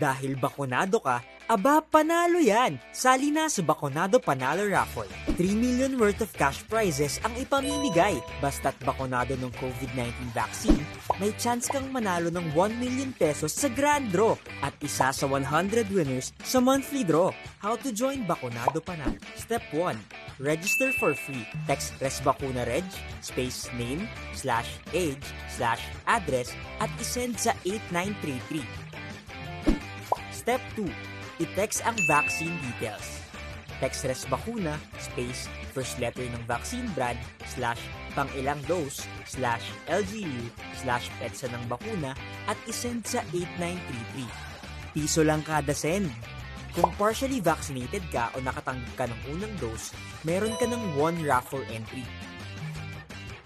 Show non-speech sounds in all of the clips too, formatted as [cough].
Dahil bakunado ka, aba panalo yan! Sali na sa Bakunado Panalo Raffle. 3 million worth of cash prizes ang ipamimigay. Basta't bakunado ng COVID-19 vaccine, may chance kang manalo ng 1 million pesos sa grand draw at isa sa 100 winners sa monthly draw. How to join Bakunado Panalo? Step 1. Register for free. Text ResBakuna Reg, space name, slash age, slash address, at isend sa 8933. Step 2. I-text ang vaccine details. Text res bakuna, space, first letter ng vaccine brand, slash, pang ilang dose, slash, LGU, slash, petsa ng bakuna, at isend sa 8933. Piso lang kada send. Kung partially vaccinated ka o nakatanggap ka ng unang dose, meron ka ng one raffle entry.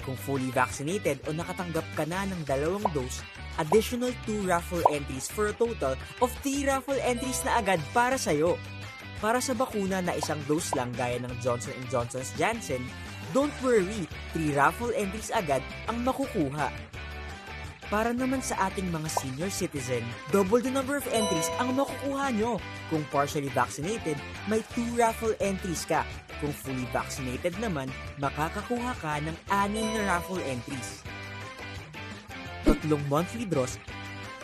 Kung fully vaccinated o nakatanggap ka na ng dalawang dose, additional 2 raffle entries for a total of 3 raffle entries na agad para sa'yo. Para sa bakuna na isang dose lang gaya ng Johnson Johnson's Janssen, don't worry, 3 raffle entries agad ang makukuha. Para naman sa ating mga senior citizen, double the number of entries ang makukuha nyo. Kung partially vaccinated, may 2 raffle entries ka. Kung fully vaccinated naman, makakakuha ka ng 6 na raffle entries. Tatlong monthly draws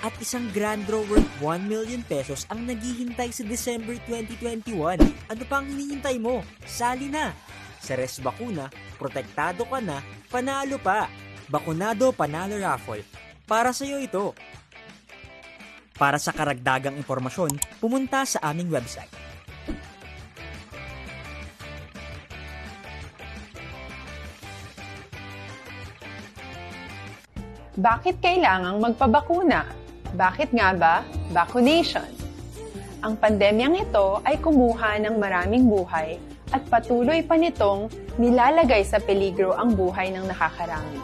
at isang grand draw worth 1 million pesos ang naghihintay sa December 2021. Ano pang hinihintay mo? Sali na! Sa Res Bakuna, protektado ka na, panalo pa! Bakunado Panalo Raffle. Para sa iyo ito. Para sa karagdagang impormasyon, pumunta sa aming website. Bakit kailangang magpabakuna? Bakit nga ba vaccination? Ang pandemyang ito ay kumuha ng maraming buhay at patuloy pa nitong nilalagay sa peligro ang buhay ng nakakarami.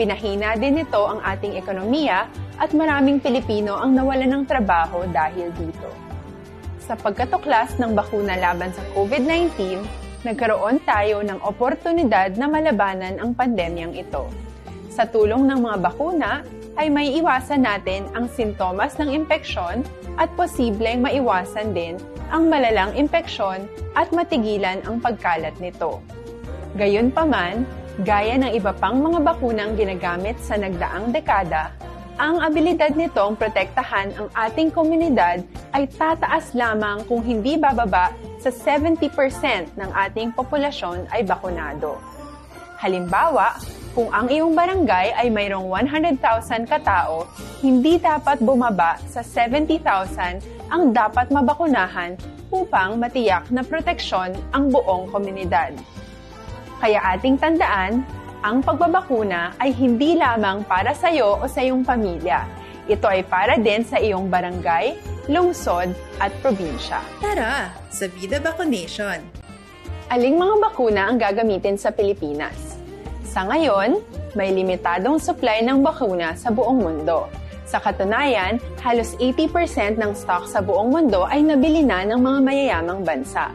Pinahina din nito ang ating ekonomiya at maraming Pilipino ang nawalan ng trabaho dahil dito. Sa pagkatuklas ng bakuna laban sa COVID-19, nagkaroon tayo ng oportunidad na malabanan ang pandemyang ito. Sa tulong ng mga bakuna, ay may iwasan natin ang sintomas ng impeksyon at posibleng maiwasan din ang malalang impeksyon at matigilan ang pagkalat nito. Gayunpaman, gaya ng iba pang mga bakunang ginagamit sa nagdaang dekada, ang abilidad nitong protektahan ang ating komunidad ay tataas lamang kung hindi bababa sa 70% ng ating populasyon ay bakunado. Halimbawa, kung ang iyong barangay ay mayroong 100,000 katao, hindi dapat bumaba sa 70,000 ang dapat mabakunahan upang matiyak na proteksyon ang buong komunidad. Kaya ating tandaan, ang pagbabakuna ay hindi lamang para sa iyo o sa iyong pamilya. Ito ay para din sa iyong barangay, lungsod at probinsya. Tara, sa Vida Vaccination! Aling mga bakuna ang gagamitin sa Pilipinas? Sa ngayon, may limitadong supply ng bakuna sa buong mundo. Sa katunayan, halos 80% ng stock sa buong mundo ay nabili na ng mga mayayamang bansa.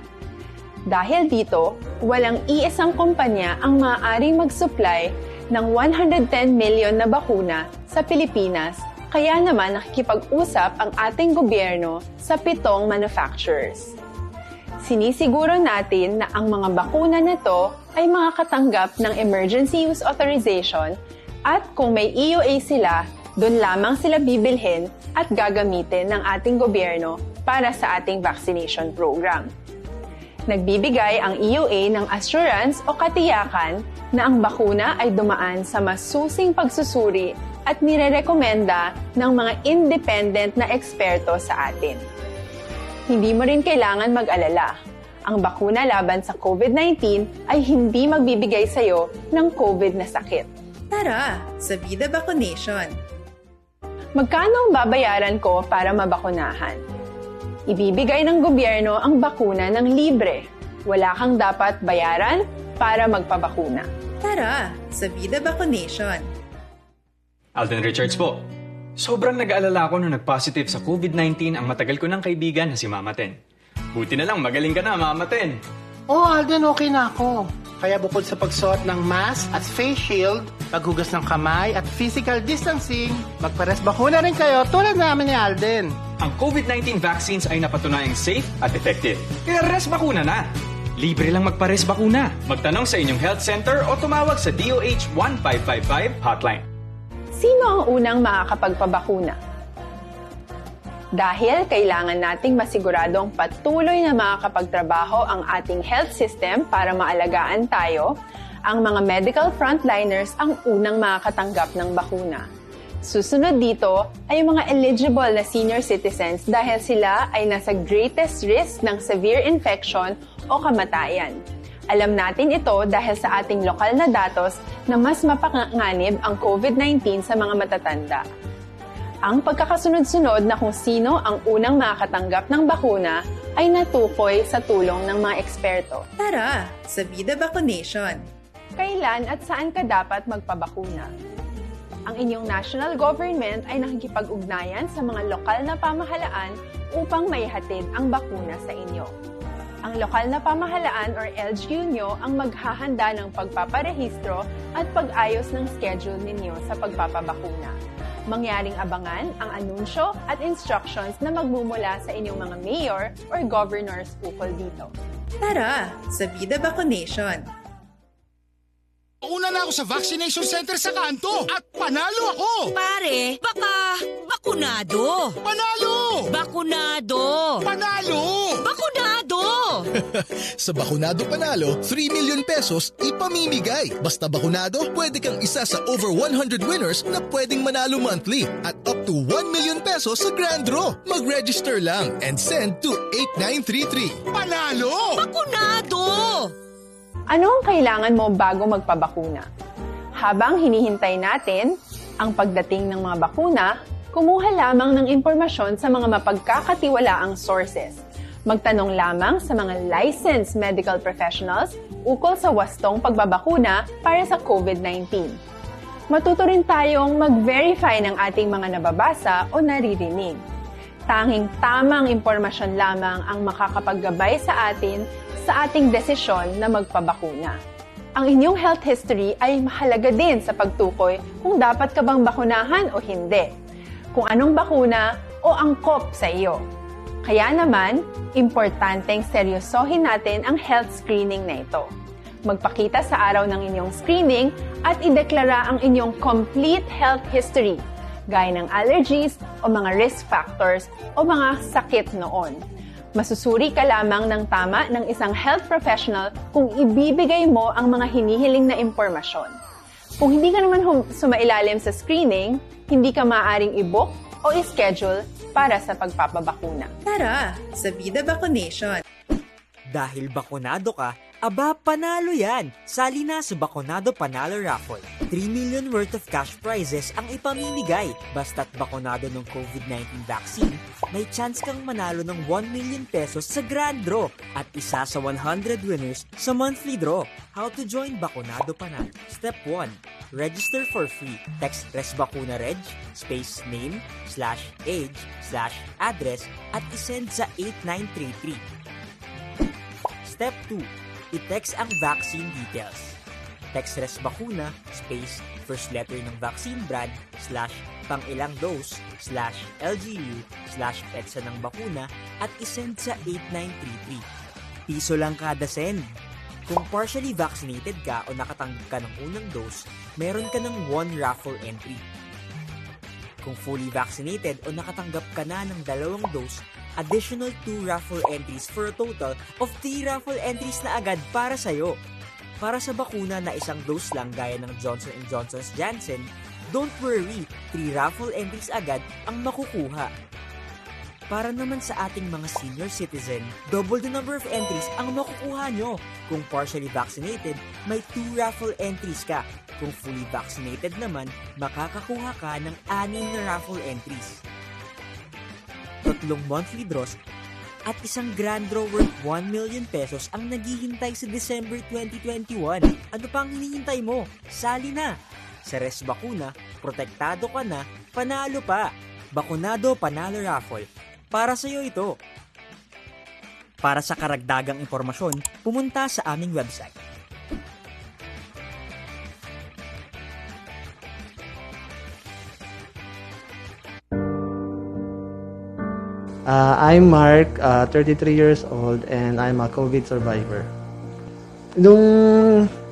Dahil dito, walang iisang kumpanya ang maaaring mag-supply ng 110 million na bakuna sa Pilipinas, kaya naman nakikipag-usap ang ating gobyerno sa pitong manufacturers. Sinisiguro natin na ang mga bakuna na to ay makakatanggap ng Emergency Use Authorization at kung may EUA sila, doon lamang sila bibilhin at gagamitin ng ating gobyerno para sa ating vaccination program. Nagbibigay ang EUA ng assurance o katiyakan na ang bakuna ay dumaan sa masusing pagsusuri at nirerekomenda ng mga independent na eksperto sa atin. Hindi mo rin kailangan mag-alala. Ang bakuna laban sa COVID-19 ay hindi magbibigay sa iyo ng COVID na sakit. Tara, sa Vida Vaccination! Magkano ang babayaran ko para mabakunahan? Ibibigay ng gobyerno ang bakuna ng libre. Wala kang dapat bayaran para magpabakuna. Tara, sa Vida Vaccination! Alden Richards po. Sobrang nag-aalala ako nung nag-positive sa COVID-19 ang matagal ko ng kaibigan na si Mama Ten. Buti na lang, magaling ka na, Mama Ten. Oh, Alden, okay na ako. Kaya bukod sa pagsuot ng mask at face shield, paghugas ng kamay at physical distancing, magpares bakuna rin kayo tulad namin ni Alden. Ang COVID-19 vaccines ay napatunayang safe at effective. Kaya res bakuna na! Libre lang magpares bakuna. Magtanong sa inyong health center o tumawag sa DOH 1555 hotline. Sino ang unang makakapagpabakuna? Dahil kailangan nating masiguradong patuloy na makakapagtrabaho ang ating health system para maalagaan tayo, ang mga medical frontliners ang unang makakatanggap ng bakuna. Susunod dito ay yung mga eligible na senior citizens dahil sila ay nasa greatest risk ng severe infection o kamatayan. Alam natin ito dahil sa ating lokal na datos na mas mapanganib ang COVID-19 sa mga matatanda. Ang pagkakasunod-sunod na kung sino ang unang makakatanggap ng bakuna ay natukoy sa tulong ng mga eksperto. Tara, sa Vida Vaccination. Kailan at saan ka dapat magpabakuna? Ang inyong national government ay nakikipag-ugnayan sa mga lokal na pamahalaan upang maihatid ang bakuna sa inyo. Ang lokal na pamahalaan or LGU nyo ang maghahanda ng pagpaparehistro at pag-ayos ng schedule ninyo sa pagpapabakuna. Mangyaring abangan ang anunsyo at instructions na magmumula sa inyong mga mayor or governors ukol dito. Tara, sa Vida Vaccination. Una na ako sa vaccination center sa kanto at panalo ako! Pare, baka bakunado. Panalo! Bakunado. Panalo! Bakunado. [laughs] Sa Bakunado Panalo, 3 million pesos ipamimigay. Basta Bakunado, pwede kang isa sa over 100 winners na pwedeng manalo monthly at up to 1 million pesos sa grand draw. Mag-register lang and send to 8933. Panalo! Bakunado. Ano ang kailangan mo bago magpabakuna? Habang hinihintay natin ang pagdating ng mga bakuna, kumuha lamang ng impormasyon sa mga mapagkakatiwalaang sources. Magtanong lamang sa mga licensed medical professionals ukol sa wastong pagbabakuna para sa COVID-19. Matuto rin tayong mag-verify ng ating mga nababasa o naririnig. Tanging tamang impormasyon lamang ang makakapaggabay sa atin sa ating desisyon na magpabakuna. Ang inyong health history ay mahalaga din sa pagtukoy kung dapat ka bang bakunahan o hindi, kung anong bakuna o angkop sa iyo. Kaya naman, importanteng seryosohin natin ang health screening na ito. Magpakita sa araw ng inyong screening at ideklara ang inyong complete health history, gaya ng allergies o mga risk factors o mga sakit noon. Masusuri ka lamang ng tama ng isang health professional kung ibibigay mo ang mga hinihiling na impormasyon. Kung hindi ka naman hum- sumailalim sa screening, hindi ka maaaring i-book o i-schedule para sa pagpapabakuna. Tara, sa Vida Vaccination. Dahil bakunado ka, aba panalo yan! Sali na sa Bakunado Panalo Raffle. 3 million worth of cash prizes ang ipamimigay. Basta't bakunado ng COVID-19 vaccine, may chance kang manalo ng 1 million pesos sa grand draw at isa sa 100 winners sa monthly draw. How to join Bakunado Panalo? Step 1. Register for free. Text Res Reg, space name, slash age, slash address, at isend sa 8933. Step 2. I-text ang vaccine details. Text res bakuna, space, first letter ng vaccine brand, slash, pang ilang dose, slash, LGU, slash, petsa ng bakuna, at isend sa 8933. Piso lang kada send. Kung partially vaccinated ka o nakatanggap ka ng unang dose, meron ka ng one raffle entry. Kung fully vaccinated o nakatanggap ka na ng dalawang dose, additional 2 raffle entries for a total of 3 raffle entries na agad para sa'yo. Para sa bakuna na isang dose lang gaya ng Johnson Johnson's Janssen, don't worry, 3 raffle entries agad ang makukuha. Para naman sa ating mga senior citizen, double the number of entries ang makukuha nyo. Kung partially vaccinated, may 2 raffle entries ka. Kung fully vaccinated naman, makakakuha ka ng 6 na raffle entries. Tatlong monthly draws at isang grand draw worth 1 million pesos ang naghihintay sa December 2021. Ano pang hinihintay mo? Sali na! Sa Res Bakuna, protektado ka na, panalo pa! Bakunado Panalo Raffle. Para sa iyo ito! Para sa karagdagang impormasyon, pumunta sa aming website. Uh, I'm Mark, uh, 33 years old, and I'm a COVID survivor. Nung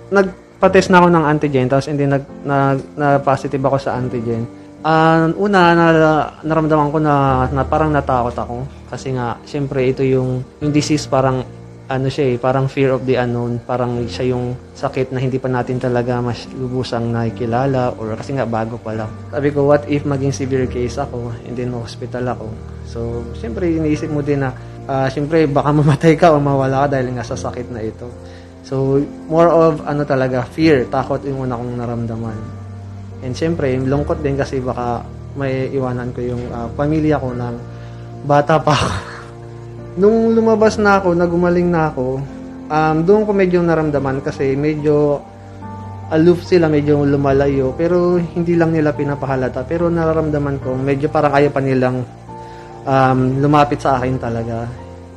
nag nagpa-test na ako ng antigen, tapos hindi nag, na, na positive ako sa antigen, ah, una, na, naramdaman ko na, na parang natakot ako. Kasi nga, syempre, ito yung, yung disease parang, ano siya eh, parang fear of the unknown. Parang siya yung sakit na hindi pa natin talaga mas lubusang nakikilala or kasi nga bago pa lang. Sabi ko, what if maging severe case ako and then hospital ako? So, syempre, iniisip mo din na, ah, syempre, baka [laughs] mamatay ka o mawala ka dahil nga sa sakit na ito. So, more of, ano talaga, fear, takot yung una kong naramdaman. And syempre, lungkot din kasi baka may iwanan ko yung ah, pamilya ko ng bata pa ako. [laughs] Nung lumabas na ako, nagumaling na ako, um, doon ko medyo naramdaman kasi medyo aloof sila, medyo lumalayo, pero hindi lang nila pinapahalata. Pero nararamdaman ko, medyo parang ayaw pa nilang um, lumapit sa akin talaga.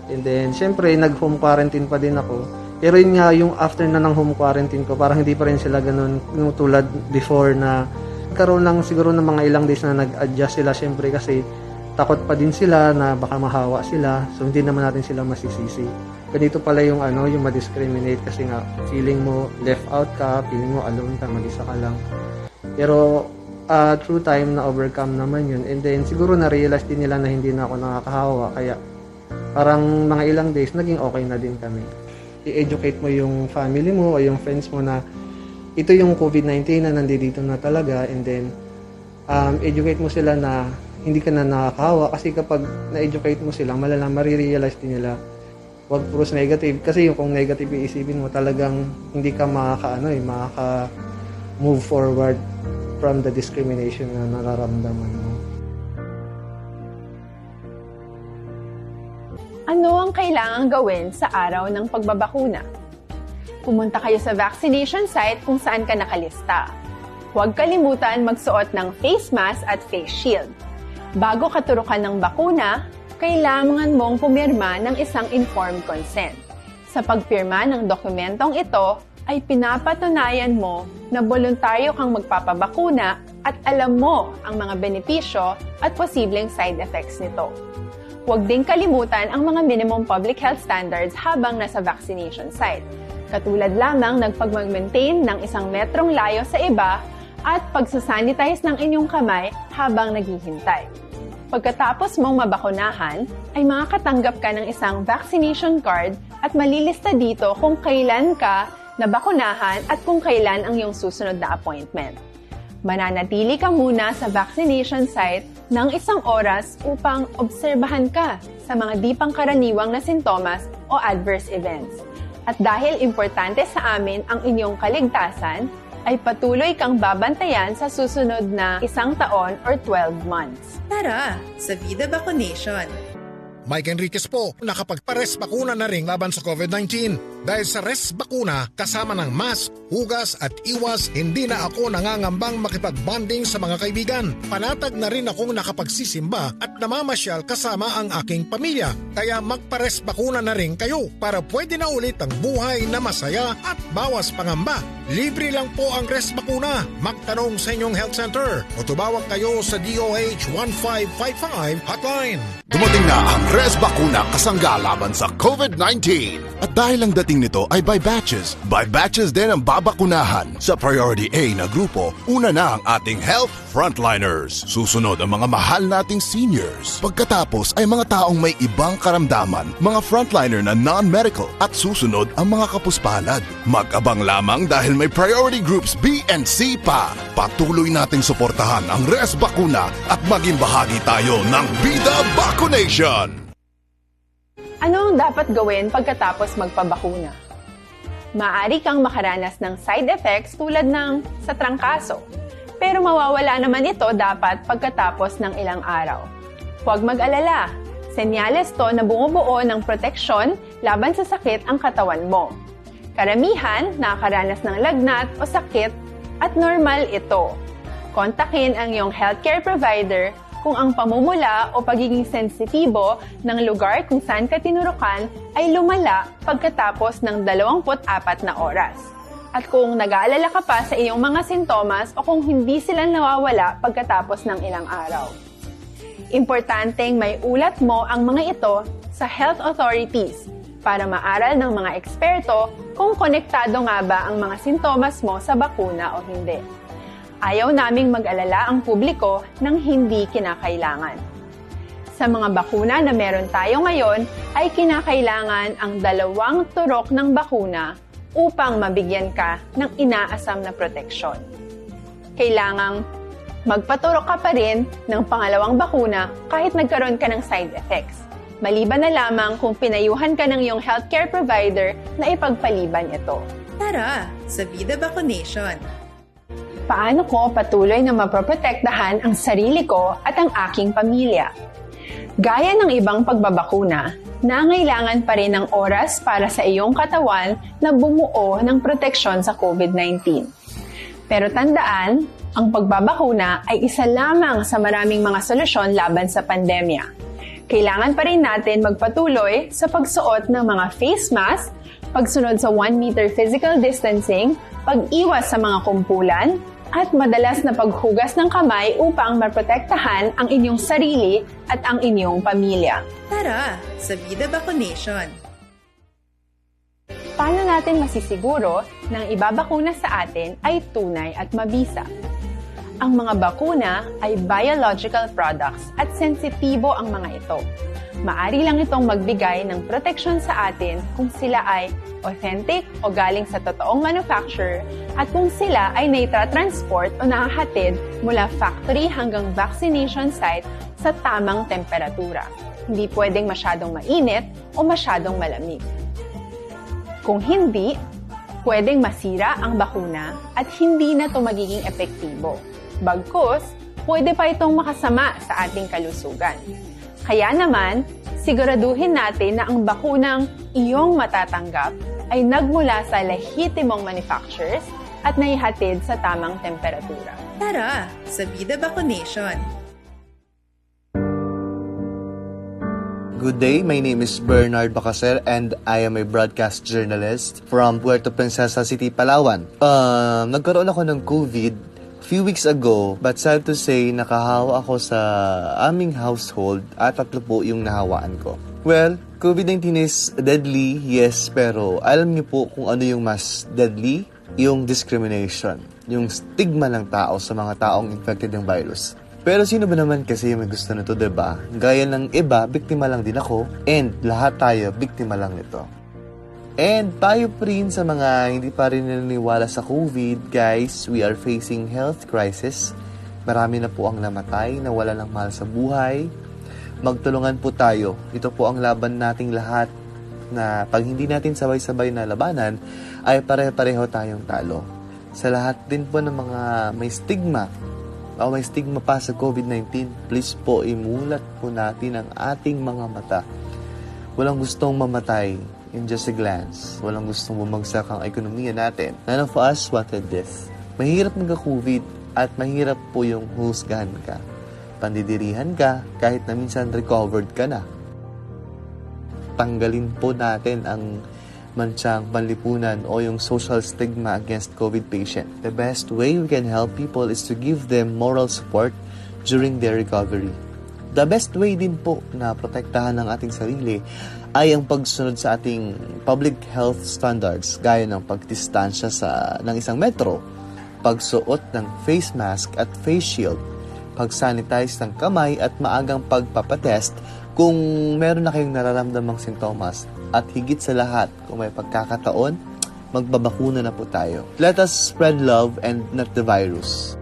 And then, syempre, nag-home quarantine pa din ako. Pero yun nga, yung after na ng home quarantine ko, parang hindi pa rin sila ganun yung tulad before na karoon lang siguro ng mga ilang days na nag-adjust sila syempre kasi takot pa din sila na baka mahawa sila. So, hindi naman natin sila masisisi. Ganito pala yung ano, yung ma-discriminate kasi nga feeling mo left out ka, feeling mo alone ka, mag-isa ka lang. Pero uh, through time na overcome naman yun. And then siguro na-realize din nila na hindi na ako nakakahawa. Kaya parang mga ilang days, naging okay na din kami. I-educate mo yung family mo o yung friends mo na ito yung COVID-19 na nandito na talaga and then um, educate mo sila na hindi ka na nakakahawa kasi kapag na-educate mo sila, malala, marirealize din nila wag puros negative kasi yung kung negative yung isipin mo talagang hindi ka makaka ano eh makaka move forward from the discrimination na nararamdaman mo. Ano ang kailangang gawin sa araw ng pagbabakuna? Pumunta kayo sa vaccination site kung saan ka nakalista. Huwag kalimutan magsuot ng face mask at face shield. Bago katurukan ng bakuna, kailangan mong pumirma ng isang informed consent. Sa pagpirma ng dokumentong ito, ay pinapatunayan mo na voluntaryo kang magpapabakuna at alam mo ang mga benepisyo at posibleng side effects nito. Huwag din kalimutan ang mga minimum public health standards habang nasa vaccination site. Katulad lamang ng pag-maintain ng isang metrong layo sa iba at pagsasanitize ng inyong kamay habang naghihintay. Pagkatapos mong mabakunahan, ay makakatanggap ka ng isang vaccination card at malilista dito kung kailan ka nabakunahan at kung kailan ang iyong susunod na appointment. Mananatili ka muna sa vaccination site ng isang oras upang obserbahan ka sa mga di pangkaraniwang na sintomas o adverse events. At dahil importante sa amin ang inyong kaligtasan, ay patuloy kang babantayan sa susunod na isang taon or 12 months. Tara sa Vida Vaccination. Mike Enriquez po, nakapagpares bakuna na rin laban sa COVID-19. Dahil sa res bakuna, kasama ng mask, hugas at iwas, hindi na ako nangangambang makipag-bonding sa mga kaibigan. Panatag na rin akong nakapagsisimba at namamasyal kasama ang aking pamilya. Kaya magpares bakuna na rin kayo para pwede na ulit ang buhay na masaya at bawas pangamba. Libre lang po ang res bakuna. Magtanong sa inyong health center o tumawag kayo sa DOH 1555 hotline. Dumating na ang Res Bakuna kasangga laban sa COVID-19. At dahil ang dating nito ay by batches, by batches din ang babakunahan. Sa Priority A na grupo, una na ang ating health frontliners. Susunod ang mga mahal nating seniors. Pagkatapos ay mga taong may ibang karamdaman, mga frontliner na non-medical. At susunod ang mga kapuspalad. Mag-abang lamang dahil may priority groups B and C pa. Patuloy nating suportahan ang Res Bakuna at maging bahagi tayo ng Vida Vaccination. Ano ang dapat gawin pagkatapos magpabakuna? Maaari kang makaranas ng side effects tulad ng sa trangkaso. Pero mawawala naman ito dapat pagkatapos ng ilang araw. Huwag mag-alala. Senyales to na bumubuo ng proteksyon laban sa sakit ang katawan mo. Karamihan nakakaranas ng lagnat o sakit at normal ito. Kontakin ang iyong healthcare provider kung ang pamumula o pagiging sensitibo ng lugar kung saan ka tinurukan ay lumala pagkatapos ng 24 na oras. At kung nag-aalala ka pa sa iyong mga sintomas o kung hindi sila nawawala pagkatapos ng ilang araw. Importanteng may ulat mo ang mga ito sa health authorities para maaral ng mga eksperto kung konektado nga ba ang mga sintomas mo sa bakuna o hindi. Ayaw naming mag-alala ang publiko ng hindi kinakailangan. Sa mga bakuna na meron tayo ngayon ay kinakailangan ang dalawang turok ng bakuna upang mabigyan ka ng inaasam na proteksyon. Kailangang magpaturok ka pa rin ng pangalawang bakuna kahit nagkaroon ka ng side effects. Maliban na lamang kung pinayuhan ka ng iyong healthcare provider na ipagpaliban ito. Tara sa Vida Vaccination. Paano ko patuloy na maproprotektahan ang sarili ko at ang aking pamilya? Gaya ng ibang pagbabakuna, nangailangan pa rin ng oras para sa iyong katawan na bumuo ng proteksyon sa COVID-19. Pero tandaan, ang pagbabakuna ay isa lamang sa maraming mga solusyon laban sa pandemya. Kailangan pa rin natin magpatuloy sa pagsuot ng mga face mask, pagsunod sa 1 meter physical distancing, pag-iwas sa mga kumpulan, at madalas na paghugas ng kamay upang maprotektahan ang inyong sarili at ang inyong pamilya. Tara sa Vida Vaccination. Paano natin masisiguro na ang ibabakuna sa atin ay tunay at mabisa? Ang mga bakuna ay biological products at sensitibo ang mga ito. Maari lang itong magbigay ng proteksyon sa atin kung sila ay authentic o galing sa totoong manufacturer at kung sila ay naitra-transport o nahahatid mula factory hanggang vaccination site sa tamang temperatura. Hindi pwedeng masyadong mainit o masyadong malamig. Kung hindi, pwedeng masira ang bakuna at hindi na ito magiging epektibo. Bagkus, pwede pa itong makasama sa ating kalusugan. Kaya naman, siguraduhin natin na ang bakunang iyong matatanggap ay nagmula sa lehitimong manufacturers at naihatid sa tamang temperatura. Tara sa Vida Vaccination. Good day, my name is Bernard Bacaser and I am a broadcast journalist from Puerto Princesa City, Palawan. Um, nagkaroon ako ng COVID few weeks ago, but sad to say, nakahawa ako sa aming household at tatlo po yung nahawaan ko. Well, COVID-19 is deadly, yes, pero alam niyo po kung ano yung mas deadly? Yung discrimination, yung stigma ng tao sa mga taong infected ng virus. Pero sino ba naman kasi yung may gusto nito, 'di ba? Gaya ng iba, biktima lang din ako, and lahat tayo biktima lang nito. And tayo pa rin sa mga hindi pa rin naniniwala sa COVID, guys, we are facing health crisis. Marami na po ang namatay, nawala ng mahal sa buhay. Magtulungan po tayo. Ito po ang laban nating lahat na pag hindi natin sabay-sabay na labanan, ay pare-pareho tayong talo. Sa lahat din po ng mga may stigma o may stigma pa sa COVID-19, please po imulat po natin ang ating mga mata. Walang gustong mamatay in just a glance. Walang gustong bumagsak ang ekonomiya natin. None of us wanted this. Mahirap magka-COVID at mahirap po yung husgahan ka. Pandidirihan ka kahit na minsan recovered ka na. Tanggalin po natin ang mansyang panlipunan o yung social stigma against COVID patient. The best way we can help people is to give them moral support during their recovery. The best way din po na protektahan ang ating sarili ay ang pagsunod sa ating public health standards gaya ng pagdistansya sa ng isang metro, pagsuot ng face mask at face shield, pag-sanitize ng kamay at maagang pagpapatest kung meron na kayong nararamdamang sintomas at higit sa lahat kung may pagkakataon, magbabakuna na po tayo. Let us spread love and not the virus.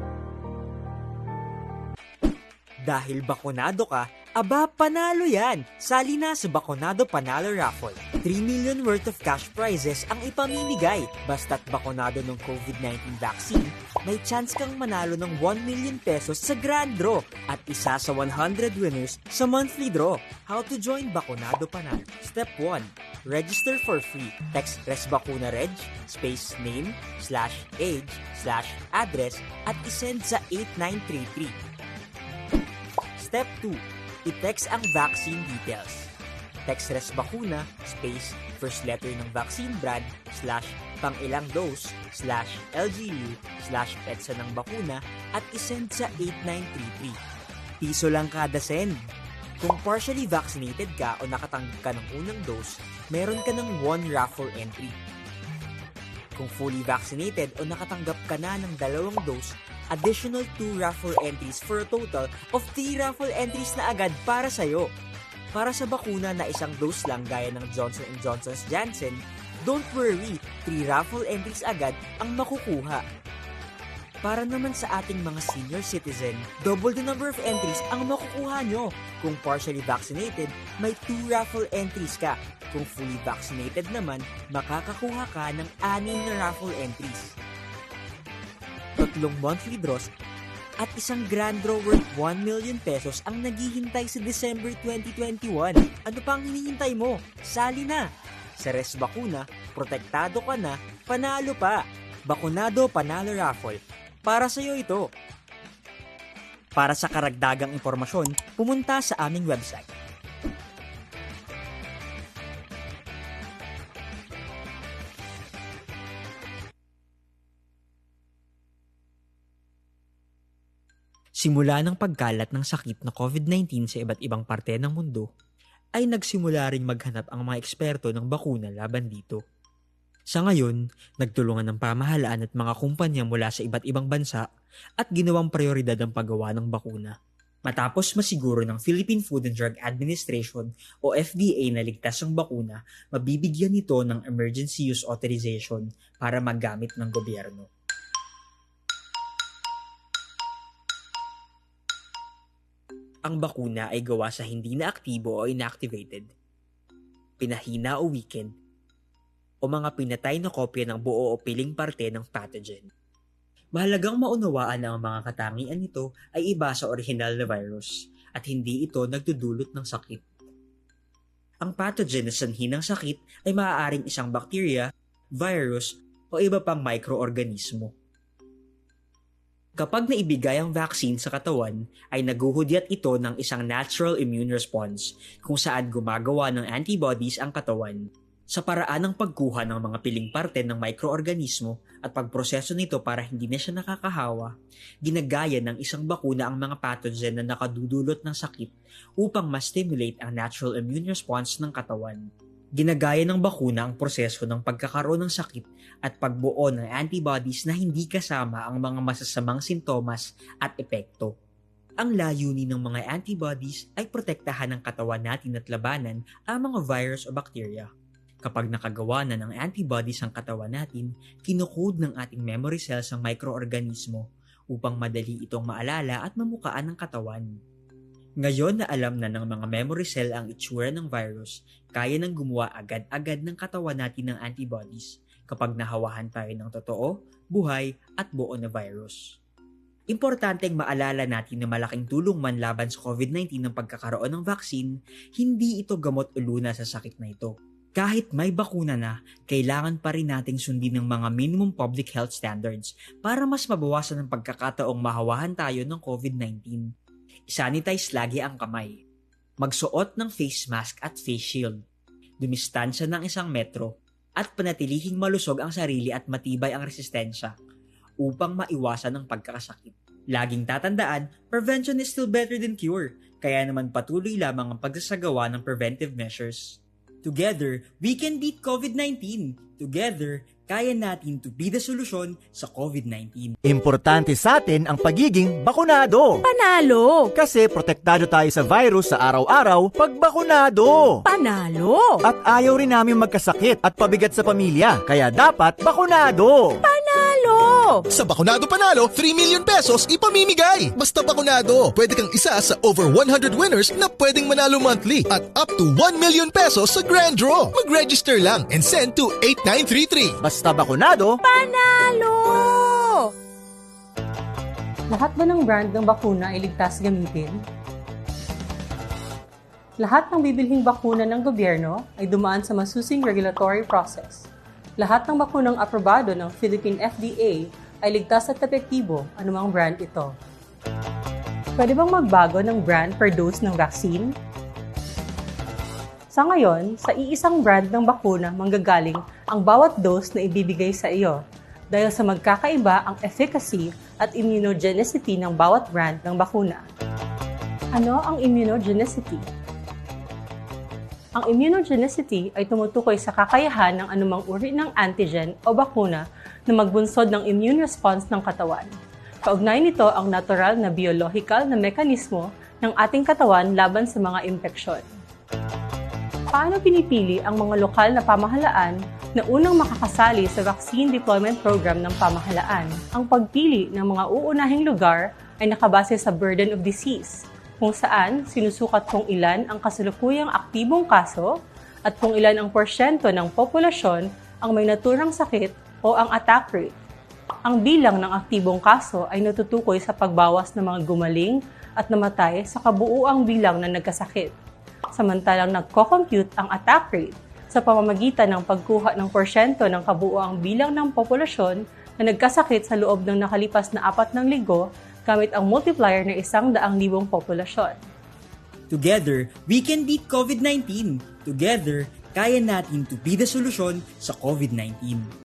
Dahil bakunado ka, aba panalo yan! Sali na sa Bakunado Panalo Raffle. 3 million worth of cash prizes ang ipamimigay. Basta't bakunado ng COVID-19 vaccine, may chance kang manalo ng 1 million pesos sa grand draw at isa sa 100 winners sa monthly draw. How to join Bakunado Panalo? Step 1. Register for free. Text RESBACUNA REG, space name, slash age, slash address at isend sa 8933. Step 2. I-text ang vaccine details. Text res bakuna, space, first letter ng vaccine brand, slash, pang ilang dose, slash, LGU, slash, petsa ng bakuna, at isend sa 8933. piso lang kada send. Kung partially vaccinated ka o nakatanggap ka ng unang dose, meron ka ng one raffle entry. Kung fully vaccinated o nakatanggap ka na ng dalawang dose, additional 2 raffle entries for a total of 3 raffle entries na agad para sa'yo. Para sa bakuna na isang dose lang gaya ng Johnson Johnson's Janssen, don't worry, 3 raffle entries agad ang makukuha. Para naman sa ating mga senior citizen, double the number of entries ang makukuha nyo. Kung partially vaccinated, may 2 raffle entries ka. Kung fully vaccinated naman, makakakuha ka ng 6 na raffle entries. Tatlong monthly draws at isang grand draw worth 1 million pesos ang naghihintay sa December 2021. Ano pang hinihintay mo? Sali na! Sa Res Bakuna, protektado ka na, panalo pa! Bakunado Panalo Raffle. Para sa iyo ito. Para sa karagdagang impormasyon, pumunta sa aming website. Simula ng pagkalat ng sakit na COVID-19 sa iba't ibang parte ng mundo, ay nagsimula ring maghanap ang mga eksperto ng bakuna laban dito. Sa ngayon, nagtulungan ng pamahalaan at mga kumpanya mula sa iba't ibang bansa at ginawang prioridad ang paggawa ng bakuna. Matapos masiguro ng Philippine Food and Drug Administration o FDA na ligtas ang bakuna, mabibigyan nito ng emergency use authorization para magamit ng gobyerno. Ang bakuna ay gawa sa hindi na aktibo o inactivated, pinahina o weakened, o mga pinatay na kopya ng buo o piling parte ng pathogen. Mahalagang maunawaan na ang mga katangian nito ay iba sa orihinal na virus at hindi ito nagdudulot ng sakit. Ang pathogen na sanhi ng sakit ay maaaring isang bakterya, virus, o iba pang microorganismo. Kapag naibigay ang vaccine sa katawan, ay naguhudyat ito ng isang natural immune response kung saan gumagawa ng antibodies ang katawan sa paraan ng pagkuha ng mga piling parte ng microorganismo at pagproseso nito para hindi na siya nakakahawa, ginagaya ng isang bakuna ang mga pathogen na nakadudulot ng sakit upang ma-stimulate ang natural immune response ng katawan. Ginagaya ng bakuna ang proseso ng pagkakaroon ng sakit at pagbuo ng antibodies na hindi kasama ang mga masasamang sintomas at epekto. Ang layunin ng mga antibodies ay protektahan ng katawan natin at labanan ang mga virus o bakterya. Kapag nakagawa na ng antibodies ang katawan natin, kinukode ng ating memory cells ang microorganismo upang madali itong maalala at mamukaan ng katawan. Ngayon na alam na ng mga memory cell ang itsura ng virus, kaya nang gumawa agad-agad ng katawan natin ng antibodies kapag nahawahan tayo ng totoo, buhay at buo na virus. Importanteng maalala natin na malaking tulong man laban sa COVID-19 ng pagkakaroon ng vaccine, hindi ito gamot o luna sa sakit na ito. Kahit may bakuna na, kailangan pa rin nating sundin ng mga minimum public health standards para mas mabawasan ang pagkakataong mahawahan tayo ng COVID-19. Sanitize lagi ang kamay. Magsuot ng face mask at face shield. Dumistansya ng isang metro at panatilihing malusog ang sarili at matibay ang resistensya upang maiwasan ang pagkakasakit. Laging tatandaan, prevention is still better than cure, kaya naman patuloy lamang ang pagsasagawa ng preventive measures. Together, we can beat COVID-19. Together, kaya natin to be the solusyon sa COVID-19. Importante sa atin ang pagiging bakunado. Panalo! Kasi protektado tayo sa virus sa araw-araw pag bakunado. Panalo! At ayaw rin namin magkasakit at pabigat sa pamilya. Kaya dapat bakunado. Panalo! Sa Bakunado Panalo, 3 million pesos ipamimigay. Basta Bakunado, pwede kang isa sa over 100 winners na pwedeng manalo monthly at up to 1 million pesos sa grand draw. Mag-register lang and send to 8933. Basta bakunado, Panalo! Lahat ba ng brand ng bakuna ay ligtas gamitin? Lahat ng bibilhing bakuna ng gobyerno ay dumaan sa masusing regulatory process. Lahat ng bakunang aprobado ng Philippine FDA ay ligtas at epektibo anumang brand ito. Pwede bang magbago ng brand per dose ng vaccine? Sa ngayon, sa iisang brand ng bakuna manggagaling ang bawat dose na ibibigay sa iyo dahil sa magkakaiba ang efficacy at immunogenicity ng bawat brand ng bakuna. Ano ang immunogenicity? Ang immunogenicity ay tumutukoy sa kakayahan ng anumang uri ng antigen o bakuna na magbunsod ng immune response ng katawan. Kaugnay nito ang natural na biological na mekanismo ng ating katawan laban sa mga impeksyon. Paano pinipili ang mga lokal na pamahalaan na unang makakasali sa vaccine deployment program ng pamahalaan? Ang pagpili ng mga uunahing lugar ay nakabase sa burden of disease, kung saan sinusukat kung ilan ang kasalukuyang aktibong kaso at kung ilan ang porsyento ng populasyon ang may naturang sakit o ang attack rate. Ang bilang ng aktibong kaso ay natutukoy sa pagbawas ng mga gumaling at namatay sa kabuuang bilang na nagkasakit. Samantalang nagko-compute ang attack rate sa pamamagitan ng pagkuha ng porsyento ng kabuuang bilang ng populasyon na nagkasakit sa loob ng nakalipas na apat ng linggo gamit ang multiplier ng isang daang libong populasyon. Together, we can beat COVID-19. Together, kaya natin to be the solusyon sa COVID-19.